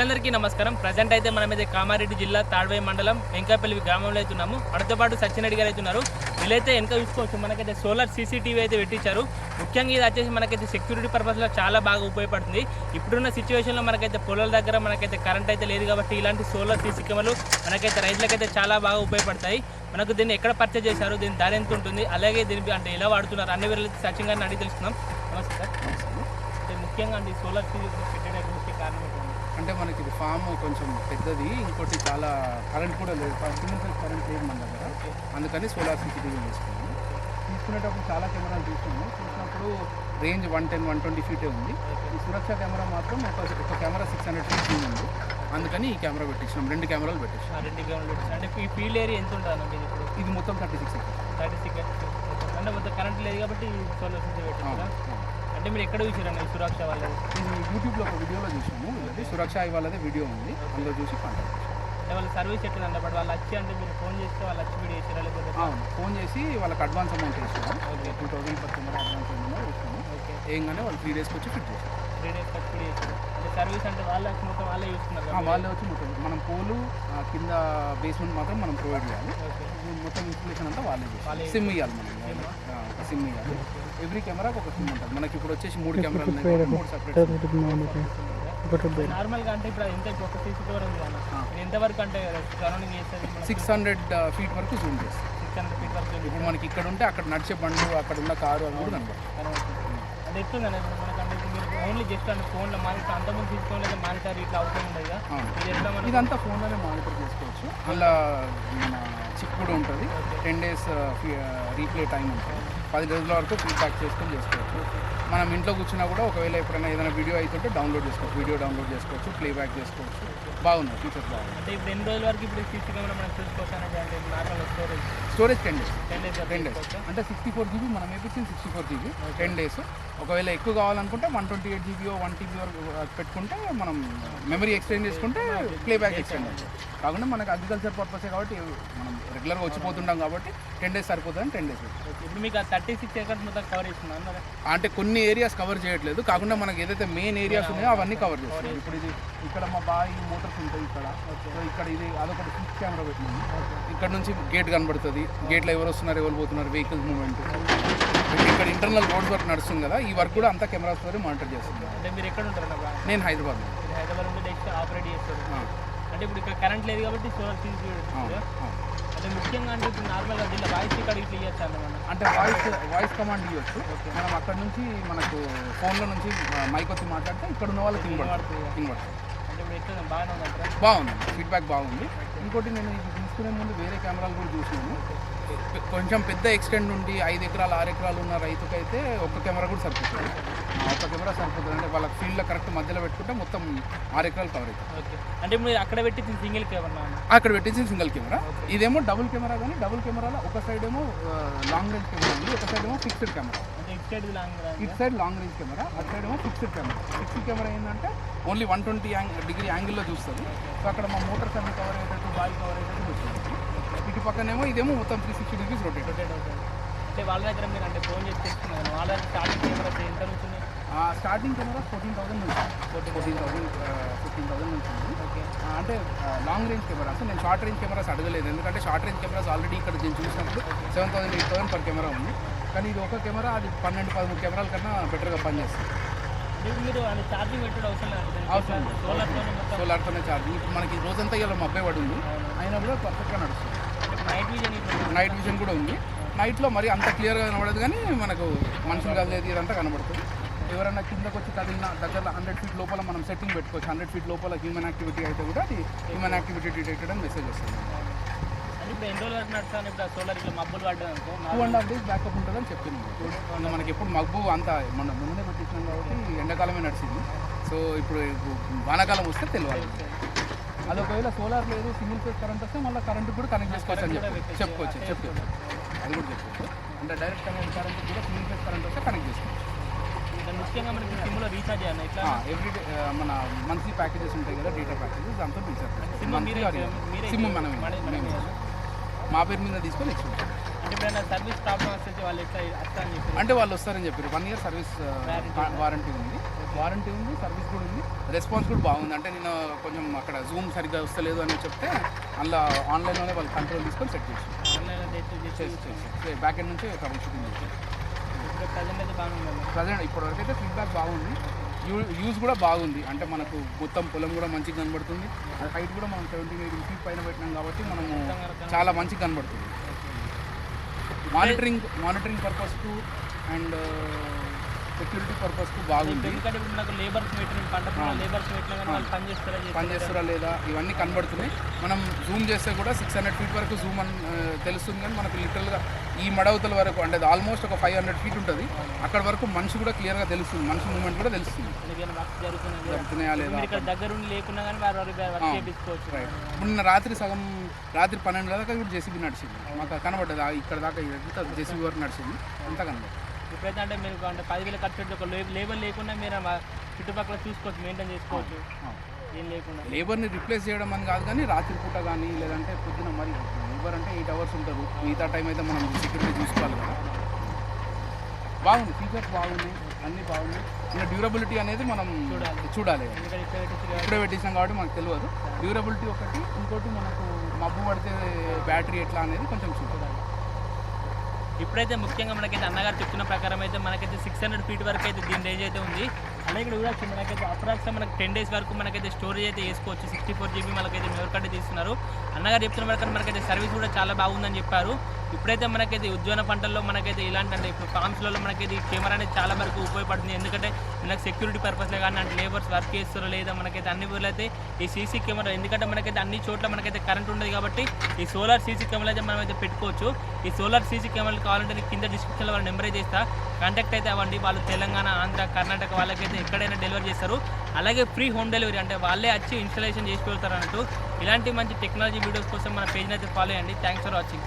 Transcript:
మిత్రులందరికీ నమస్కారం. ప్రజెంట్ అయితే మనం అయితే కామారెడ్డి జిల్లా తాడ్వాయి మండలం వెంకాపల్లి గ్రామంలో అయితే ఉన్నాము. మనతో పాటు సత్యనరెడ్డి గారు అయితే ఉన్నారు. వీళ్ళైతే వెనక చూసుకోవచ్చు. మనకైతే సోలార్ సీసీటీవీ అయితే పెట్టించారు. ముఖ్యంగా ఇది వచ్చేసి మనకైతే సెక్యూరిటీ పర్పస్లో చాలా బాగా ఉపయోగపడుతుంది. ఇప్పుడున్న సిచ్యువేషన్లో మనకైతే పొలాల దగ్గర మనకైతే కరెంట్ అయితే లేదు కాబట్టి ఇలాంటి సోలార్ సీసీ కెమెరాలు మనకైతే రైతులకైతే చాలా బాగా ఉపయోగపడతాయి. మనకు దీన్ని ఎక్కడ పర్చేజ్ చేశారు? దీని ధర ఎంత ఉంటుంది? అలాగే దీనికి అంటే ఎలా వాడుతున్నారు? అన్ని వీళ్ళు సచిన్ గారిని అడిగి తెలుసుకుందాం. నమస్తే. ముఖ్యంగా అండి సోలార్ సీసీ పెట్టడానికి కారణం అంటే మనకి ఇది ఫామ్ కొంచెం పెద్దది ఇంకోటి చాలా కరెంట్ కూడా లేదు. కరెంట్ లేదు మన దగ్గర. అందుకని సోలార్ సీసీటీవీ తీసుకున్నాము. తీసుకునేటప్పుడు చాలా కెమెరాలు చూసాము చూసినప్పుడు range one ten one twenty ఫీటే ఉంది. ఈ సురక్ష కెమెరా మాత్రం ఒక ఒక కెమెరా సిక్స్ హండ్రెడ్ ఫీట్ ఉంది. అందుకని ఈ కెమెరా పెట్టించినాం రెండు కెమెరాలు పెట్టించాం రెండు గ్రౌండ్ అంటే ఈ ఫీల్డ్ ఏరియా ఎంత ఉంటుంది అండి ఇప్పుడు? ఇది మొత్తం థర్టీ సిక్స్ థర్టీ సిక్స్ అంటే మొత్తం కరెంట్ లేదు కాబట్టి సోలార్ సీసీ పెట్టారా అంటే మీరు ఎక్కడ చూసారండి సురక్ష వాళ్ళది ఇది యూట్యూబ్లో ఒక వీడియోలో చూసాము ఇది సురక్ష ఇవాళదే వీడియో ఉంది. అందులో చూసి కాంటాక్ట్ అంటే వాళ్ళ సర్వీస్ ఎట్లుందంటే బట్ వాళ్ళు వచ్చి అంటే మీరు ఫోన్ చేస్తే వాళ్ళు వచ్చి వీడియో చేసారా లేకపోతే? అవును. ఫోన్ చేసి వాళ్ళకి అడ్వాన్స్ అమౌంట్ వేసాము okay. Two thousand per camera advance amount వేసాము ఓకే. ఏంగానే వాళ్ళు త్రీ డేస్కి వచ్చి ఫిట్ చేసాం త్రీ డేస్ వచ్చి వీడియో చేసారు అంటే సర్వీస్ అంటే వాళ్ళే మొత్తం వాళ్ళే చూస్తున్నారు కదా? వాళ్ళే వచ్చి మొత్తం మనం పోలు కింద బేస్మెంట్ మాత్రం మనం ప్రొవైడ్ చేయాలి. మొత్తం ఇన్స్టలేషన్ అంతా వాళ్ళే వాళ్ళే సిమ్ ఇవ్వాలి మనం. సిమ్ ఇవ్వాలి ఎవ్రీ కెమెరాకి ఒక సిమ్ ఉంటుంది. మనకి ఇప్పుడు వచ్చేసి మూడు కెమెరాలు ఉన్నాయి. కాబట్టి మూడు సపరేట్ నార్మల్గా అంటే ఇప్పుడు ఎంత ఒక సీసీ కెమెరా ఉంది ఎంతవరకు అంటే సరౌండింగ్ చేస్తుంది సిక్స్ హండ్రెడ్ ఫీట్ వరకు జూమ్ చేస్తాం. సిక్స్ హండ్రెడ్ ఫీట్ వరకు ఇప్పుడు మనకి ఇక్కడ ఉంటే అక్కడ నడిచే బండ్లు అక్కడ ఉన్న కారు అవి కూడా కనబడుతుంది. అంటే ఎట్లుందండి మనకంటే మీరు ఓన్లీ జస్ట్ అంటే ఫోన్లో మానిటర్ అంతకుముందు తీసుకోలేదు మానిటర్ ఇట్లా అవసరం ఉండదు కదా. ఇదంతా ఫోన్లోనే మానిటర్ చేసుకోవచ్చు. అలా మన చిప్ కూడా ఉంటుంది. టెన్ డేస్ రీప్లే టైం ఉంటుంది. పది రోజుల వరకు ఫీడ్బ్యాక్ చేసుకొని చేసుకోవచ్చు. మనం ఇంట్లో కూర్చున్నా కూడా ఒకవేళ ఎప్పుడైనా ఏదైనా వీడియో అవుతుంటే డౌన్లోడ్ చేసుకోవచ్చు. వీడియో డౌన్లోడ్ చేసుకోవచ్చు ప్లేబ్యాక్ చేసుకోవచ్చు. బాగున్నాయి ఫీచర్స్ బాగున్నాయి. అంటే ఇప్పుడు ఎన్ని రోజుల వరకు ఇప్పుడు సీసీ కెమెరా మనం చూసుకోవచ్చు normal storage storage ten days ten days ten days అంటే సిక్స్టీ ఫోర్ జీబీ మనం వేపించింది sixty four GB ten days ఒకవేళ ఎక్కువ కావాలనుకుంటే one twenty eight GB one TB వరకు పెట్టుకుంటే మనం మెమరీ ఎక్స్టెండ్ చేసుకుంటే ప్లేబ్యాక్ ఎక్స్టెండ్ అవుతుంది కాకుండా మనకి అగ్రికల్చర్ పర్పసే కాబట్టి మనం రెగ్యులర్గా వచ్చిపోతుంటాం కాబట్టి టెన్ డేస్ సరిపోతుందని టెన్ డేస్ ఇప్పుడు మీకు ఆ థర్టీ సిక్స్ ఎకర్స్ మొత్తం కవర్? అంటే కొన్ని ఏరియాస్ కవర్ చేయట్లేదు. కాకుండా మనకి ఏదైతే మెయిన్ ఏరియాస్ ఉన్నాయో అవన్నీ కవర్ చేస్తాం ఇప్పుడు ఇది ఇక్కడ మా బాయి మోటార్స్ ఉంటాయి ఇక్కడ. సో ఇక్కడ ఇది అదొకటి స్విచ్ కెమెరా పెట్టింది ఇక్కడ నుంచి గేట్ కనబడుతుంది. గేట్లో ఎవరు వస్తున్నారు ఎవరు పోతున్నారు వెహికల్స్ మూవ్మెంట్ ఇక్కడ ఇంటర్నల్ రోడ్ వర్క్ నడుస్తుంది కదా ఈ వర్క్ కూడా అంతా కెమెరాస్ ద్వారా మానిటర్ చేస్తుంది. అంటే మీరు ఎక్కడ ఉంటారు నేను హైదరాబాద్ హైదరాబాద్ ఆపరేట్ చేస్తారు. అంటే ఇప్పుడు ఇక్కడ కరెంట్ లేదు కాబట్టి సోలార్ సీసీ ముఖ్యంగా అంటే ఇప్పుడు నార్మల్గా దీనిలో వాయిస్ ఇక్కడ ఇట్లా ఇవ్వచ్చు అంటే వాయిస్ వాయిస్ కమాండ్ ఇవ్వచ్చు. మనం అక్కడ నుంచి మనకు ఫోన్లో నుంచి మైక్ వచ్చి మాట్లాడితే ఇక్కడ ఉన్న వాళ్ళకి వినబడుతుంది బాగుంది. ఫీడ్బ్యాక్ బాగుంది. ఇంకోటి నేను ఇది తీసుకునే ముందు వేరే కెమెరాలు కూడా చూసినాను. కొంచెం పెద్ద ఎక్స్టెండ్ నుండి ఐదు ఎకరాలు ఆరు ఎకరాలు ఉన్న రైతుకైతే ఒక్క కెమెరా కూడా సరిపోతుంది. ఒక్క కెమెరా సరిపోతుంది అంటే వాళ్ళ ఫీల్డ్లో కరెక్ట్ మధ్యలో పెట్టుకుంటే మొత్తం ఆరు ఎకరాలు కవర్ అవుతుంది. ఓకే. అంటే మీరు అక్కడ పెట్టి సింగిల్ కెమెరా అక్కడ పెట్టించిన సింగిల్ కెమెరా. ఇదేమో డబుల్ కెమెరా కానీ డబుల్ కెమెరాలో ఒక సైడ్ ఏమో లాంగ్ రేంజ్ కెమెరా ఉంది ఒక సైడ్ ఏమో ఫిక్స్డ్ కెమెరా. అంటే ఇటు సైడ్ లాంగ్ ఇటు సైడ్ లాంగ్ రేంజ్ కెమెరా అటు సైడ్ ఏమో ఫిక్స్డ్ కెమెరా. ఫిక్స్డ్ కెమెరా ఏంటంటే ఓన్లీ వన్ ట్వంటీ డిగ్రీ యాంగిల్లో చూస్తుంది సో అక్కడ మా మోటార్స్ అన్ని కవర్ అయ్యేటట్టు బాడీ కవర్ అయ్యేటట్టు చూస్తుంది ఇటు పక్కనేమో ఇదేమో మొత్తం three sixty degrees rotate rotate అవుతుంది. అంటే వాళ్ళ దగ్గర మీరు అంటే ఫోన్ చేసి తెచ్చుకున్నాను వాళ్ళ దగ్గర స్టార్టింగ్ కెమెరా ఎంత స్టార్టింగ్ కెమెరా ఫోర్టీన్ థౌసండ్ నుంచి ఫోర్టీన్ థౌసండ్ ఫిఫ్టీన్ థౌసండ్ నుంచి ఉంది. ఓకే అంటే లాంగ్ రేంజ్ కెమెరాస్ నేను షార్ట్ రేంజ్ కెమెరాస్ అడగలేదు. ఎందుకంటే షార్ట్ రేంజ్ కెమెరాస్ ఆల్రెడీ ఇక్కడ నేను చూసినప్పుడు seven thousand eight thousand per camera ఉంది. కానీ ఇది ఒక కెమెరా అది పన్నెండు పదమూడు కెమెరాల కన్నా బెటర్గా పనిచేస్తుంది. మీరు ఛార్జింగ్ పెట్టడం అవసరం సోలార్తోనే ఛార్జింగ్ ఇప్పుడు మనకి రోజంతా ఇలా మబ్బే పడి ఉంది అయినా కూడా పర్ఫెక్ట్గా నడుస్తుంది. నైట్ విజన్ నైట్ విజన్ కూడా ఉంది. నైట్లో మరి అంత క్లియర్గా కనబడదు కానీ మనకు మనుషులు కదిలేదు ఇదంతా కనబడుతుంది. ఎవరైనా కిందకు వచ్చి కదిలిన దగ్గర హండ్రెడ్ ఫీట్ లోపల మనం సెట్టింగ్ పెట్టుకోవచ్చు. హండ్రెడ్ ఫీట్ లోపల హ్యూమన్ యాక్టివిటీ అయితే కూడా అది హ్యూమన్ యాక్టివిటీ డిటెక్టెడ్ అని మెసేజ్ వస్తుంది. Two and half days backup ఉంటుందని చెప్పింది. మనకి ఎప్పుడు మబ్బు అంత మన ముందే పెట్టించినాం కాబట్టి ఎండాకాలమే నడిచింది. సో ఇప్పుడు వానాకాలం వస్తే తెలియాలి అది ఒకవేళ సోలార్ లేదు సింగిల్ ఫేజ్ కరెంట్ వస్తే మళ్ళీ కరెంట్ కూడా కనెక్ట్ చేసుకోవచ్చు అని చెప్పి చెప్పుకోవచ్చు చెప్పుకోవచ్చు. అది కూడా చెప్పుకోవచ్చు. అంటే డైరెక్ట్ కరెంట్ కరెంట్ కూడా సింగిల్ ఫేజ్ కరెంట్ వస్తే కనెక్ట్ చేసుకోవచ్చు. ముఖ్యంగా మనకి సిమ్లో రీఛార్జ్ చేయాలి ఇట్లా ఎవ్రీ డే మన మంత్లీ ప్యాకేజెస్ ఉంటాయి కదా డేటా ప్యాకేజెస్ దాంతో మీరే మీరే సిమ్. చేయాలా? మా పేరు మీద తీసుకొని ఇచ్చుకుంటాం. సర్వీస్ ప్రాబ్లం వస్తే వాళ్ళు ఎట్లా వస్తా అని చెప్పి అంటే వాళ్ళు వస్తారని చెప్పారు. One year service. వారంటీ ఉంది? వారంటీ ఉంది. సర్వీస్ కూడా ఉంది. రెస్పాన్స్ కూడా బాగుంది. అంటే నేను కొంచెం అక్కడ జూమ్ సరిగ్గా వస్తలేదు అని చెప్తే అలా ఆన్లైన్లోనే వాళ్ళు కంట్రోల్ తీసుకొని సెట్ చేసి బ్యాక్ ఎండ్ నుంచి ట్రబుల్ షూటింగ్ చేసి ప్రజెంట్ ఇప్పటివరకు అయితే ఫీడ్బ్యాక్ బాగుంది. యూ యూజ్ కూడా బాగుంది. అంటే మనకు మొత్తం పొలం కూడా మంచిగా కనబడుతుంది. హైట్ కూడా మనం సెవెంటీన్ ఎయిటీన్ ఫీట్ పైన పెట్టినాం కాబట్టి మనము చాలా మంచిగా కనబడుతుంది. మానిటరింగ్ మానిటరింగ్ పర్పస్కు అండ్ సెక్యూరిటీ పర్పస్కు బాగుంది. ఎందుకంటే ఇప్పుడు మనకు లేబర్స్ పెట్టిన పంట పొలం లేబర్స్ పెట్టినా కానీ వాళ్ళు పని చేస్తారా పని చేస్తారా లేదా ఇవన్నీ కనబడుతున్నాయి. మనం జూమ్ చేస్తే కూడా సిక్స్ హండ్రెడ్ ఫీట్ వరకు జూమ్ అని తెలుస్తుంది కానీ మనకు లిటరల్గా ఈ మడవతల వరకు అంటే ఆల్మోస్ట్ ఒక ఫైవ్ హండ్రెడ్ ఫీట్ ఉంటుంది. అక్కడ వరకు మనిషి కూడా క్లియర్గా తెలుస్తుంది. మనిషి మూమెంట్ కూడా తెలుస్తుంది. జరుగుతున్నాయా లేదా? దగ్గర ఇప్పుడు రాత్రి సగం రాత్రి పన్నెండు దాకా ఇప్పుడు జేసీబీ నడిచింది. మాకు కనబడ్డది? ఇక్కడ దాకా జేసీబీ వరకు నడిచింది. అంతా కనబడ్డది. ఇప్పుడైతే అంటే మీరు అంటే పదివేలు ఖర్చు పెట్టి ఒక లేబర్ లేకుండా మీరు చుట్టుపక్కల చూసుకోవచ్చు మెయింటైన్ చేసుకోవచ్చు. ఏం లేకుండా. లేబర్ని రిప్లేస్ చేయడం అని కాదు కానీ రాత్రి పూట కానీ లేదంటే పొద్దున మరి లేబర్ అంటే ఎయిట్ అవర్స్ ఉంటారు. మిగతా టైం అయితే మనం సెక్యూరిటీ చూసుకోవాలి కదా. బాగుంది. ఫీచర్స్ బాగున్నాయి. అన్నీ బాగున్నాయి. ఇంకా డ్యూరబిలిటీ అనేది మనం చూడాలి. చూడాలి. ఇప్పుడే పెట్టేసాం కాబట్టి మనకు తెలియదు. డ్యూరబిలిటీ ఒకటి ఇంకోటి మనకు మబ్బు పడితే బ్యాటరీ ఎట్లా అనేది కొంచెం చూడాలి. ఇప్పుడైతే ముఖ్యంగా మనకైతే అన్నగారు చెప్తున్న ప్రకారం అయితే మనకైతే సిక్స్ హండ్రెడ్ ఫీట్ వరకు అయితే దీని రేంజ్ అయితే ఉంది. అలాగే ఇక్కడ చూడొచ్చు మనకైతే అప్రాక్స్ మనకి టెన్ డేస్ వరకు మనకైతే స్టోరేజ్ అయితే వేసుకోవచ్చు. సిక్స్టీ ఫోర్ జీబీ మనకైతే మెమరీ కార్డు తీస్తున్నారు. అన్నగారు చెప్తున్న ప్రకారం మనకైతే సర్వీస్ కూడా చాలా బాగుందని చెప్పారు. ఇప్పుడైతే మనకైతే ఉద్యాన పంటల్లో మనకైతే ఇలాంటి అంటే ఇప్పుడు ఫార్మ్స్లలో మనకైతే ఈ కెమెరా అనేది చాలా వరకు ఉపయోగపడుతుంది. ఎందుకంటే మనకి సెక్యూరిటీ పర్పస్లో కానీ అంటే లేబర్స్ వర్క్ చేస్తారో లేదా మనకైతే అన్ని ఊర్లో అయితే ఈ సీసీ కెమెరా ఎందుకంటే మనకైతే అన్ని చోట్ల మనకైతే కరెంట్ ఉండదు కాబట్టి ఈ సోలార్ సీసీ కెమెరా అయితే మనం అయితే పెట్టుకోవచ్చు. ఈ సోలార్ సీసీ కెమెరాలు కావాలంటే కింద డిస్క్రిప్షన్లో వాళ్ళ నెంబర్ అయితే ఇస్తా. కాంటాక్ట్ అయితే అవ్వండి. వాళ్ళు తెలంగాణ ఆంధ్ర కర్ణాటక వాళ్ళకైతే ఎక్కడైనా డెలివరీ చేస్తారు. అలాగే ఫ్రీ హోమ్ డెలివరీ అంటే వాళ్ళే వచ్చి ఇన్స్టాలేషన్ చేసి వెళ్తారు అన్నట్టు. ఇలాంటి మంచి టెక్నాలజీ వీడియోస్ కోసం మన పేజ్ని అయితే ఫాలో అయ్యండి థ్యాంక్స్ ఫర్ వాచింగ్